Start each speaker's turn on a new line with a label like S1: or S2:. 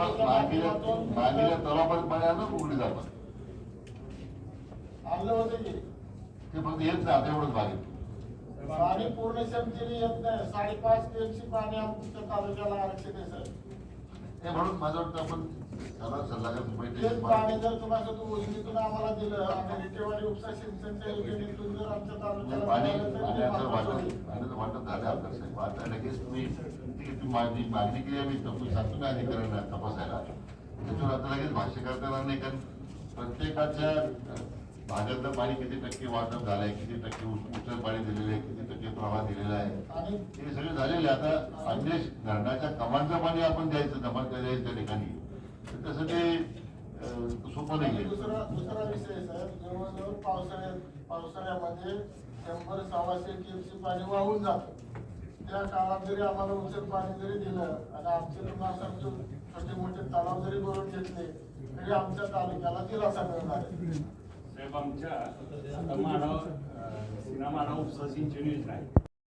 S1: मागीला तलावापर्यंत पाणी आलं उघडी जातात.
S2: आणलं होतं की?
S1: ते फक्त येत नाही आता एवढंच बागेत
S2: पाणी पूर्ण क्षमतेने येत नाही. साडेपाच टीएमसी पाणी आमच्या तालुक्याला आरक्षित आहे सर.
S1: हे म्हणून माझं वाटतं आपण त्याला
S2: तेच पाणी जर तुम्हाला तो उजनीतून आम्हाला दिलं आणि रिटेवाडी उपसा सिंचनच्या योजनेतून जर आमच्या तालुक्याला
S1: पाणी
S2: ते
S1: पाण्याचं
S2: महत्त्वाचं
S1: वाटप
S2: होईल.
S1: पाण्याचं वाटप झालं आपलं साहेब आता लगेच तुम्ही ती मागणी केली आम्ही सांगतो ना अधिकाऱ्यांना तपासायला त्याच्यावर आता लगेच भाष्य करता येणार नाही कारण प्रत्येकाच्या भागातलं पाणी किती टक्के वाटप झालंय किती टक्के उच- उचल पाणी दिलेलं आहे किती टक्के प्रवाह दिलेला आहे.
S2: आणि
S1: हे सगळे झालेले आहे. आता अन्य धरणाच्या कमांडचं पाणी आपण द्यायचं जमा द्यायचं त्या ठिकाणी. तर तसं ते सोपं नाही
S2: दुसरा दुसरा विषय जवळजवळ पावसाळ्यात पावसाळ्यामध्ये शंभर सव्वाशे टीएमसी पाणी वाहून जातं. त्या काळात जरी आम्हाला उचल पाणी जरी दिलं आणि आमचे तुम्हाला छोटे मोठे तलाव जरी भरून घेतले तरी आमच्या तालुक्याला दिलासा मिळणार आहे.
S3: साहेब आमच्या आता मानव मानव उपसा सिंचन योजना आहे.